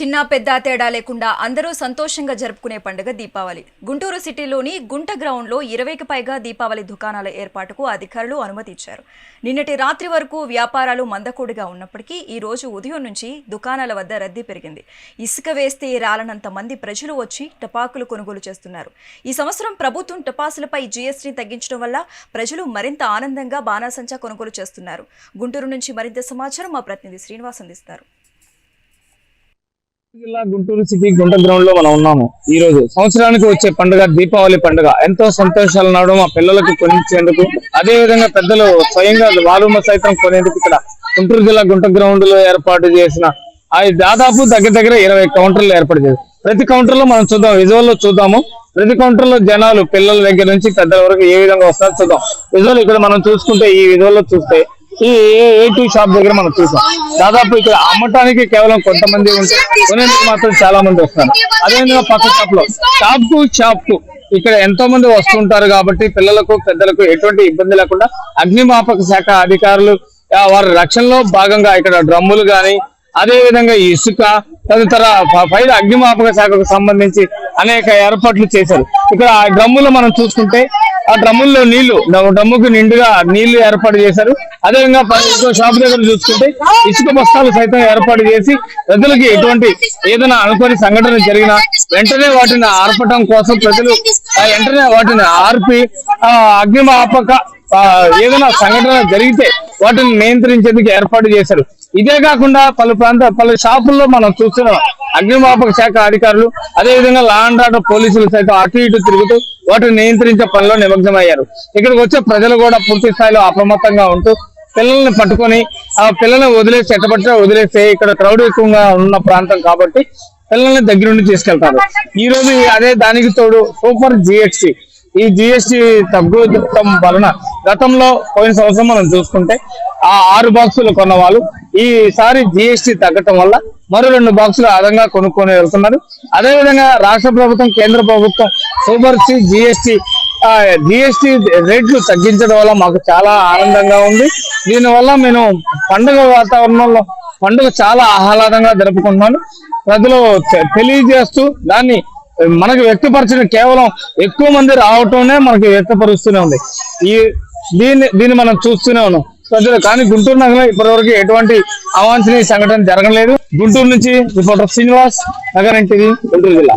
చిన్న పెద్ద తేడా లేకుండా అందరూ సంతోషంగా జరుపుకునే పండుగ దీపావళి. గుంటూరు సిటీలోని గుంట గ్రౌండ్లో ఇరవైకి పైగా దీపావళి దుకాణాల ఏర్పాటుకు అధికారులు అనుమతి ఇచ్చారు నిన్నటి రాత్రి వరకు వ్యాపారాలు మందకూడిగా ఉన్నప్పటికీ ఈ రోజు ఉదయం నుంచి దుకాణాల వద్ద రద్దీ పెరిగింది. ఇసుక వేస్తే రాలనంత మంది ప్రజలు వచ్చి టపాకులు కొనుగోలు చేస్తున్నారు. ఈ సంవత్సరం ప్రభుత్వం టపాసులపై జీఎస్టీ తగ్గించడం వల్ల ప్రజలు మరింత ఆనందంగా బాణాసంచా కొనుగోలు చేస్తున్నారు. గుంటూరు నుంచి మరింత సమాచారం మా ప్రతినిధి శ్రీనివాస్ అందిస్తారు. జిల్లా గుంటూరు సిటీ గుంట గ్రౌండ్లో మనం ఉన్నాము. ఈ రోజు సంవత్సరానికి వచ్చే పండుగ దీపావళి పండుగ. ఎంతో సంతోషాలు నాడు మా పిల్లలకు కొనిచ్చేందుకు అదే విధంగా పెద్దలు స్వయంగా వాలుమ సైతం కొనేందుకు ఇక్కడ గుంటూరు జిల్లా గుంట గ్రౌండ్లో ఏర్పాటు చేసిన అది దాదాపు దగ్గర దగ్గర ఇరవై కౌంటర్లు ఏర్పాటు చేశారు. ప్రతి కౌంటర్లో మనం చూద్దాం విజువల్లో చూద్దాము. ప్రతి కౌంటర్లో జనాలు పిల్లల దగ్గర నుంచి పెద్దల వరకు ఏ విధంగా వస్తారో చూద్దాం. విజువల్ ఇక్కడ మనం చూసుకుంటే ఈ విజువల్లో చూస్తే ఈ ఏ టూ షాప్ దగ్గర మనం చూసాం. దాదాపు ఇక్కడ అమ్మటానికి కేవలం కొంతమంది ఉంటే కొనేందుకు మాత్రం చాలా మంది వస్తారు అదేవిధంగా పక్క షాప్లో షాప్కు షాప్కు ఇక్కడ ఎంతో మంది వస్తుంటారు కాబట్టి పిల్లలకు పెద్దలకు ఎటువంటి ఇబ్బంది లేకుండా అగ్నిమాపక శాఖ అధికారులు వారి రక్షణలో భాగంగా ఇక్కడ డ్రమ్ములు గాని అదే విధంగా ఇసుక తదితర ప- పైన అగ్నిమాపక శాఖకు సంబంధించి అనేక ఏర్పాట్లు చేశారు. ఇక్కడ ఆ డ్రమ్ములు మనం చూసుకుంటే ఆ డ్రమ్ముల్లో నీళ్ళు డ్రమ్- డ్రమ్ముకు నిండుగా నీళ్ళు ఏర్పాటు చేశారు. అదేవిధంగా షాప్ దగ్గర చూసుకుంటే ఇసుక బస్తాలు సైతం ఏర్పాటు చేసి ప్రజలకి ఎటువంటి ఏదైనా అనుకోని సంఘటన జరిగినా వెంటనే వాటిని ఆర్పటం కోసం ప్రజలు ఆ వెంటనే వాటిని ఆర్పి ఆ అగ్నిమాపక ఏదైనా సంఘటన జరిగితే వాటిని నియంత్రించేందుకు ఏర్పాటు చేశారు. ఇదే కాకుండా పలు ప్రాంత పలు షాపుల్లో మనం చూస్తున్నాం. అగ్నిమాపక శాఖ అధికారులు అదే విధంగా లా అండ్ ఆర్డర్ పోలీసులు సైతం అటు ఇటు తిరుగుతూ వాటిని నియంత్రించే పనిలో నిమగ్నమయ్యారు. ఇక్కడికి వచ్చే ప్రజలు కూడా పూర్తి స్థాయిలో అప్రమత్తంగా ఉంటూ పిల్లల్ని పట్టుకొని ఆ పిల్లల్ని వదిలేసి ఎట్టబట్టే వదిలేస్తే ఇక్కడ క్రౌడ్ ఎక్కువగా ఉన్న ప్రాంతం కాబట్టి పిల్లల్ని దగ్గరుండి తీసుకెళ్తారు. ఈ రోజు అదే దానికి తోడు సూపర్ జిఎస్టి ఈ జిఎస్టి తగ్గుతం వలన గతంలో పోయిన సంవత్సరం మనం చూసుకుంటే ఆ ఆరు బాక్సులు కొన్న వాళ్ళు ఈసారి జిఎస్టి తగ్గటం వల్ల మరో రెండు బాక్సులు అదనంగా కొనుక్కొని వెళ్తున్నారు. అదే విధంగా రాష్ట్ర ప్రభుత్వం కేంద్ర ప్రభుత్వం సూపర్ సి జిఎస్టి జిఎస్టి రేట్లు తగ్గించడం వల్ల మాకు చాలా ఆనందంగా ఉంది. దీనివల్ల నేను పండుగ వాతావరణంలో పండుగ చాలా ఆహ్లాదంగా జరుపుకుంటున్నాను. ప్రజలు తె- తెలియజేస్తూ దాన్ని మనకు వ్యక్తపరచడం కేవలం ఎక్కువ మంది రావటమే మనకి వ్యక్తపరుస్తూనే ఉంది. ఈ దీన్ని దీన్ని మనం చూస్తూనే ఉన్నాం. ప్రజలు కానీ గుంటూరు నగరంలో ఇప్పటివరకు ఎటువంటి అవాంఛనీయ సంఘటన జరగలేదు గుంటూరు నుంచి రిపోర్టర్ శ్రీనివాస్ నగరం టీవీ గుంటూరు జిల్లా.